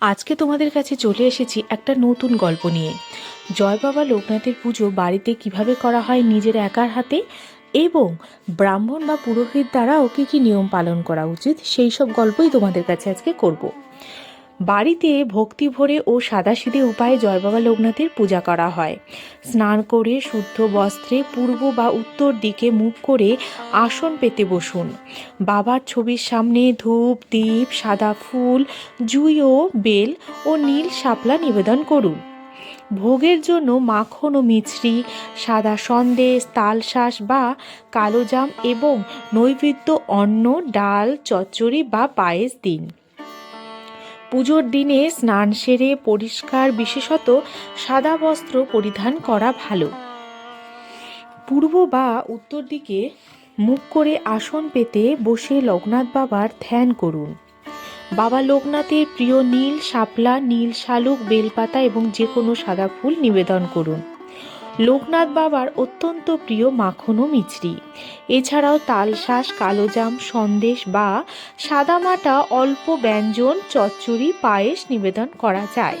আজকে তোমাদের কাছে চলে এসেছি একটা নতুন গল্প নিয়ে। জয় বাবা লোকনাথের পুজো বাড়িতে কীভাবে করা হয় নিজের একার হাতে এবং ব্রাহ্মণ বা পুরোহিত দ্বারাও কী কী নিয়ম পালন করা উচিত, সেই সব গল্পই তোমাদের কাছে আজকে করব। বাড়িতে ভক্তি ভরে ও সাদাসিধে উপায়ে জয়বাবা লোকনাথের পূজা করা হয়। স্নান করে শুদ্ধ বস্ত্রে পূর্ব বা উত্তর দিকে মুখ করে আসন পেতে বসুন। বাবার ছবির সামনে ধূপ, দীপ, সাদা ফুল, জুই ও বেল ও নীল শাপলা নিবেদন করুন। ভোগের জন্য মাখন ও মিছরি, সাদা সন্দেশ, তালশাঁস বা কালোজাম এবং নৈবেদ্য, অন্ন, ডাল, চচ্চড়ি বা পায়েস দিন। পুজোর দিনে স্নান সেরে পরিষ্কার বিশেষত সাদা বস্ত্র পরিধান করা ভালো। পূর্ব বা উত্তর দিকে মুখ করে আসন পেতে বসে লোকনাথ বাবার ধ্যান করুন। বাবা লোকনাথের প্রিয় নীল শাপলা, নীল শালুক, বেলপাতা এবং যে কোনো সাদা ফুল নিবেদন করুন। লোকনাথ বাবার অত্যন্ত প্রিয় মাখন ও মিছরি। এছাড়াও তালশাঁস, কালোজাম, সন্দেশ বা সাদামাটা অল্প ব্যঞ্জন, চচ্চড়ি, পায়েস নিবেদন করা যায়।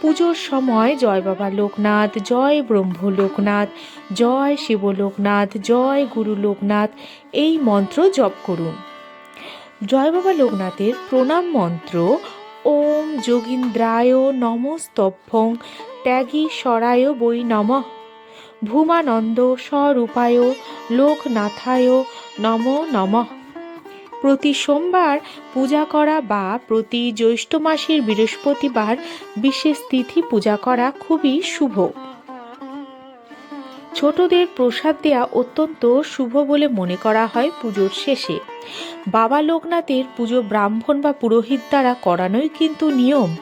পুজোর সময় জয় বাবা লোকনাথ, জয় ব্রহ্ম লোকনাথ, জয় শিব লোকনাথ, জয় গুরু লোকনাথ, এই মন্ত্র জপ করুন। জয় বাবা লোকনাথের প্রণাম মন্ত্র, ওম যোগীন্দ্রায় নমস্তভ্যং ত্যাগী সরায় বৈ নম। ভূমানন্দ স্বরূপায় লোকনাথায় নম নমঃ। প্রতি সোমবার পূজা করা বা প্রতি জ্যৈষ্ঠ মাসের বৃহস্পতিবার বিশেষ তিথি পূজা করা খুবই শুভ। ছোটদের প্রসাদ দেয়া অত্যন্ত শুভ বলে মনে করা হয় পুজোর শেষে। বাবা লোকনাথের পুজো ব্রাহ্মণ বা পুরোহিত দ্বারা করানোই কিন্তু নিয়ম।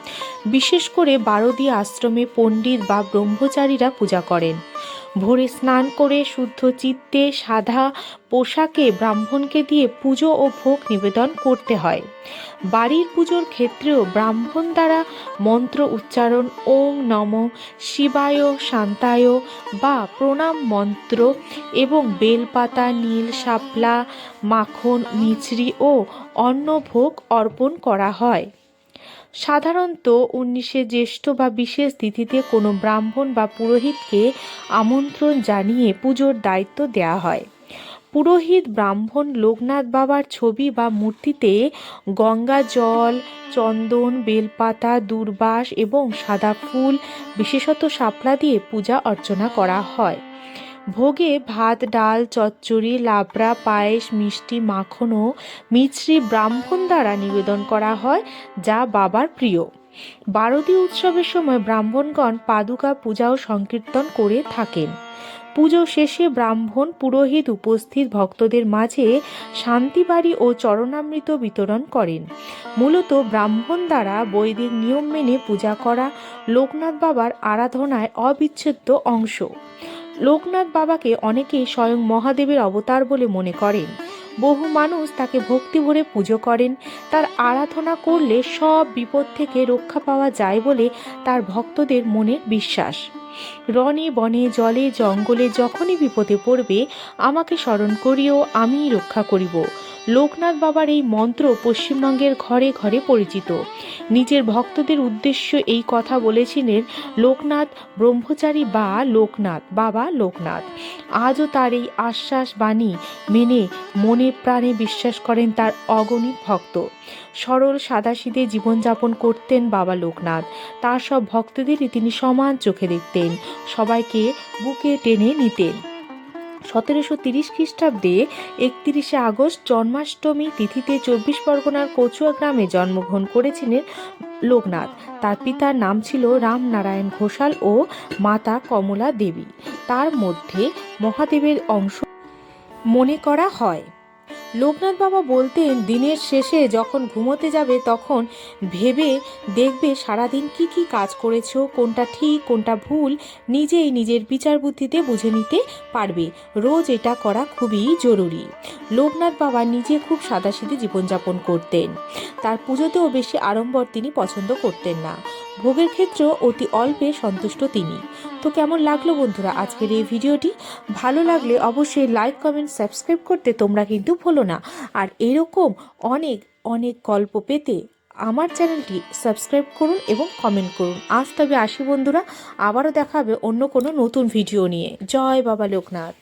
বিশেষ করে বারদী আশ্রমে পণ্ডিত বা ব্রহ্মচারীরা পূজা করেন। ভোরে স্নান করে শুদ্ধ চিত্তে সাদা পোশাকে ব্রাহ্মণকে দিয়ে পুজো ও ভোগ নিবেদন করতে হয়। বাড়ির পুজোর ক্ষেত্রেও ব্রাহ্মণ দ্বারা মন্ত্র উচ্চারণ, ওম নম শিবায়, শান্তায় বা প্রণাম মন্ত্র এবং বেলপাতা, নীল শাপলা, মাখন, মিছরি ও অন্ন ভোগ অর্পণ করা হয়। সাধারণত উনিশে জ্যৈষ্ঠ বা বিশেষ তিথিতে কোনো ব্রাহ্মণ বা পুরোহিতকে আমন্ত্রণ জানিয়ে পুজোর দায়িত্ব দেওয়া হয়। পুরোহিত ব্রাহ্মণ লোকনাথ বাবার ছবি বা মূর্তিতে গঙ্গা জল, চন্দন, বেলপাতা, দুর্বাস এবং সাদা ফুল, বিশেষত শাপলা দিয়ে পূজা অর্চনা করা হয়। ভোগে ভাত, ডাল, চচ্চড়ি, লাবড়া, পায়েস, মিষ্টি, মাখন ও মিছরি ব্রাহ্মণ দ্বারা নিবেদন করা হয়, যা বাবার প্রিয়। বারদী উৎসবের সময় ব্রাহ্মণগণ পাদুকা পূজা ও সংকীর্তন করে থাকেন। পুজো শেষে ব্রাহ্মণ পুরোহিত উপস্থিত ভক্তদের মাঝে শান্তিবাড়ি ও চরণামৃত বিতরণ করেন। মূলত ব্রাহ্মণ দ্বারা বৈদিক নিয়ম মেনে পূজা করা লোকনাথ বাবার আরাধনায় অবিচ্ছেদ্য অংশ। লোকনাথ বাবাকে অনেকেই স্বয়ং মহাদেবের অবতার বলে মনে করেন। বহু মানুষ তাকে ভক্তি ভরে পুজো করেন। তার আরাধনা করলে সব বিপদ থেকে রক্ষা পাওয়া যায় বলে তার ভক্তদের মনে বিশ্বাস। রনে বনে জলে জঙ্গলে যখনই বিপদে পড়বে, আমাকে স্মরণ করিও, আমিই রক্ষা করিব। লোকনাথ বাবার এই মন্ত্র পশ্চিমবঙ্গের ঘরে ঘরে পরিচিত। নিজের ভক্তদের উদ্দেশ্য এই কথা বলেছিলেন লোকনাথ ব্রহ্মচারী বা লোকনাথ, বাবা লোকনাথ। আজও তার এই আশ্বাস বাণী মেনে মনে প্রাণে বিশ্বাস করেন তার অগণিত ভক্ত। সরল সাদাসিদে জীবনযাপন করতেন বাবা লোকনাথ। তার সব ভক্তদেরই তিনি সমান চোখে দেখতেন। সবাইকে বুকে টেনে নিতেন। সতেরোশো তিরিশ খ্রিস্টাব্দে একত্রিশে আগস্ট জন্মাষ্টমী তিথিতে চব্বিশ পরগনার কচুয়া গ্রামে জন্মগ্রহণ করেছিলেন লোকনাথ। তার পিতার নাম ছিল রামনারায়ণ ঘোষাল ও মাতা কমলা দেবী। তার মধ্যে মহাদেবের অংশ মনে করা হয়। লোকনাথ বাবা বলতেন, দিনের শেষে যখন ঘুমোতে যাবে তখন ভেবে দেখবে সারাদিন কি কি কাজ করেছ, কোনটা ঠিক, কোনটা ভুল, নিজেই নিজের বিচার বুদ্ধিতে বুঝে নিতে পারবে। রোজ এটা করা খুবই জরুরি। লোকনাথ বাবা নিজে খুব সাদাসিধে জীবনযাপন করতেন। তার পুজোতেও বেশি আড়ম্বর তিনি পছন্দ করতেন না। ভোগের ক্ষেত্রেও অতি অল্পে সন্তুষ্ট তিনি। তো কেমন লাগল বন্ধুরা আজকের এই ভিডিওটি? ভালো লাগলে অবশ্যই লাইক কমেন্ট সাবস্ক্রাইব করতে তোমরা কিন্তু ভুলো না। আর এরকম অনেক অনেক গল্প পেতে আমার চ্যানেলটি সাবস্ক্রাইব করুন এবং কমেন্ট করুন। আজ তবে আসি বন্ধুরা, আবারও দেখাবে অন্য কোনো নতুন ভিডিও নিয়ে। জয় বাবা লোকনাথ।